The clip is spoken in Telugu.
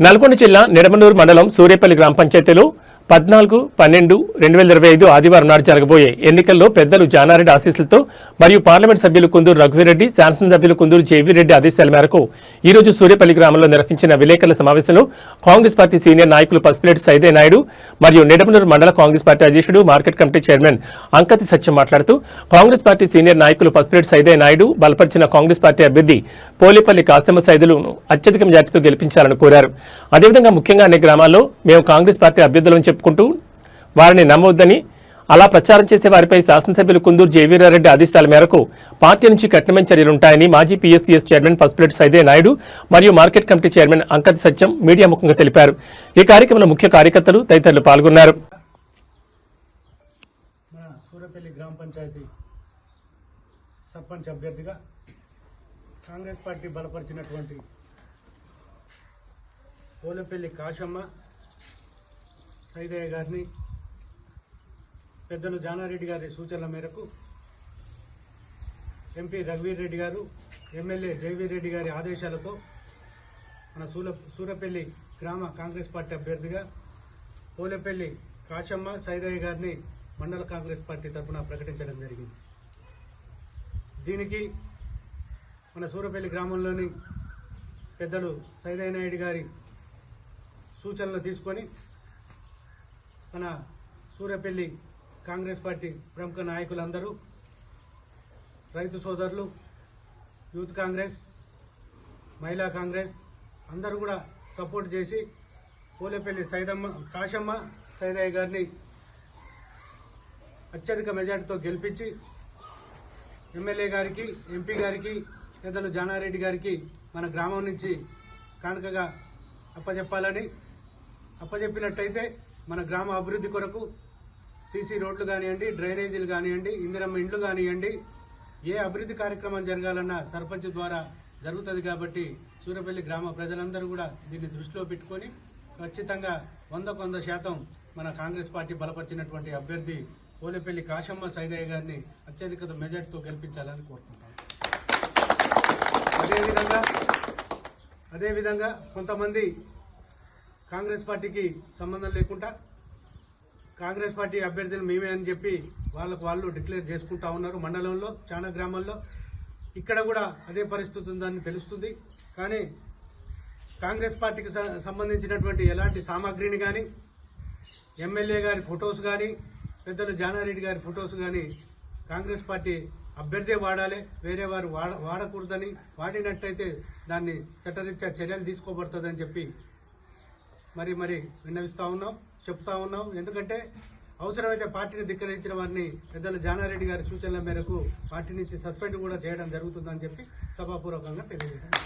నల్గొండ జిల్లా నిడమనూరు మండలం సూర్యపల్లి గ్రామ పంచాయతీలో పద్నాలుగు పన్నెండు రెండు వేల ఇరవై ఐదు ఆదివారం నాడు జరగబోయే ఎన్నికల్లో పెద్దలు జానారెడ్డి ఆశీస్సులతో మరియు పార్లమెంట్ సభ్యులు కుందూరు రఘువీరెడ్డి శాసనసభ్యులు కుందూరు జేవీరెడ్డి ఆదేశాల మేరకు ఈ రోజు సూర్యపల్లి గ్రామంలో నిర్వహించిన విలేకరుల సమావేశంలో కాంగ్రెస్ పార్టీ సీనియర్ నాయకులు పసుపులేటి సైదే నాయుడు మరియు నిడమనూరు మండల కాంగ్రెస్ పార్టీ అధ్యక్షుడు market committee chairman Ankathi Satyam మాట్లాడుతూ కాంగ్రెస్ పార్టీ సీనియర్ నాయకులు పసుపులేటి సైదే నాయుడు బలపరిచిన కాంగ్రెస్ పార్టీ అభ్యర్థి పోలేపల్లి కాసిమ సైదులను అత్యధిక మెజార్టీతో గెలిపించాలని కోరారు. అదేవిధంగా ముఖ్యంగా అన్ని గ్రామాల్లో మేము కాంగ్రెస్ పార్టీ అభ్యర్థులను చెప్పుకుంటూ వారిని నమ్మవద్దని అలా ప్రచారం చేసే వారిపై శాసనసభ్యులు కుందూరు జయవీరారెడ్డి ఆదేశాల మేరకు పార్టీ నుంచి కఠినమైన చర్యలుంటాయని మాజీ పీఎస్సీఎస్ చైర్మన్ పసుపులేటి సైదే నాయుడు మరియు market committee chairman Ankat Satyam media ముఖంగా తెలిపారు. ఈ కార్యక్రమంలో ముఖ్య కార్యకర్తలు తదితరులు పాల్గొన్నారు. గ్రామ పంచాయతీ సర్పంచ్ అభ్యర్థిగా కాంగ్రెస్ పార్టీ బలపరిచినటువంటి పోలపల్లి కాశమ్మ సైదయ్య గారిని పెద్దలు జానారెడ్డి గారి సూచనల మేరకు ఎంపీ రఘువీర్ రెడ్డి గారు ఎమ్మెల్యే జయవీర్ రెడ్డి గారి ఆదేశాలతో మన సూల సూరపల్లి గ్రామ కాంగ్రెస్ పార్టీ అభ్యర్థిగా పోలేపల్లి కాశమ్మ సైదయ్య గారిని మండల కాంగ్రెస్ పార్టీ తరఫున ప్రకటించడం జరిగింది. దీనికి మన సూరపల్లి గ్రామంలోని పెద్దలు సైదయ్య నాయుడు గారి సూచనలు తీసుకొని మన సూర్యపల్లి కాంగ్రెస్ పార్టీ ప్రముఖ నాయకులందరూ రైతు సోదరులు యూత్ కాంగ్రెస్ మహిళా కాంగ్రెస్ అందరూ కూడా సపోర్ట్ చేసి పోలేపల్లి సైదమ్మ కాశమ్మ సైదయ్య గారిని అత్యధిక మెజార్టీతో గెలిపించి ఎమ్మెల్యే గారికి ఎంపీ గారికి పెద్దలు జానారెడ్డి గారికి మన గ్రామం నుంచి కానుకగా అప్పచెప్పాలని అప్పచెప్పినట్టయితే మన గ్రామ అభివృద్ధి కొరకు సీసీ రోడ్లు కానివ్వండి డ్రైనేజీలు కానివ్వండి ఇందిరమ్మ ఇండ్లు కానివ్వండి ఏ అభివృద్ధి కార్యక్రమం జరగాలన్నా సర్పంచ్ ద్వారా జరుగుతుంది కాబట్టి సూర్యపల్లి గ్రామ ప్రజలందరూ కూడా దీన్ని దృష్టిలో పెట్టుకొని ఖచ్చితంగా వంద కొంద శాతం మన కాంగ్రెస్ పార్టీ బలపరిచినటువంటి అభ్యర్థి పోలేపల్లి కాశమ్మ సైదయ్య గారిని అత్యధిక మెజార్టీతో గెలిపించాలని కోరుకుంటాం. అదేవిధంగా అదేవిధంగా కొంతమంది కాంగ్రెస్ పార్టీకి సంబంధం లేకుండా కాంగ్రెస్ పార్టీ అభ్యర్థులు మేమే అని చెప్పి వాళ్ళకు వాళ్ళు డిక్లేర్ చేసుకుంటా ఉన్నారు. మండలంలో చాలా గ్రామాల్లో ఇక్కడ కూడా అదే పరిస్థితి ఉందని తెలుస్తుంది. కానీ కాంగ్రెస్ పార్టీకి సంబంధించినటువంటి ఎలాంటి సామాగ్రిని కానీ ఎమ్మెల్యే గారి ఫొటోస్ కానీ పెద్దలు జానారెడ్డి గారి ఫొటోస్ కానీ కాంగ్రెస్ పార్టీ అభ్యర్థే వాడాలి. వేరే వారు వాడ వాడకూడదని వాడినట్టయితే దాన్ని చట్టరీత్యా చర్యలు తీసుకోబడుతుందని చెప్పి మరి మరి విన్నవిస్తా ఉన్నాం చెప్తా ఉన్నాం. ఎందుకంటే అవసరమైతే పార్టీని ధిక్కరించిన వారిని పెద్దలు జానారెడ్డి గారి సూచనల మేరకు పార్టీ నుంచి సస్పెండ్ కూడా చేయడం జరుగుతుందని చెప్పి సభాపూర్వకంగా తెలియజేశారు.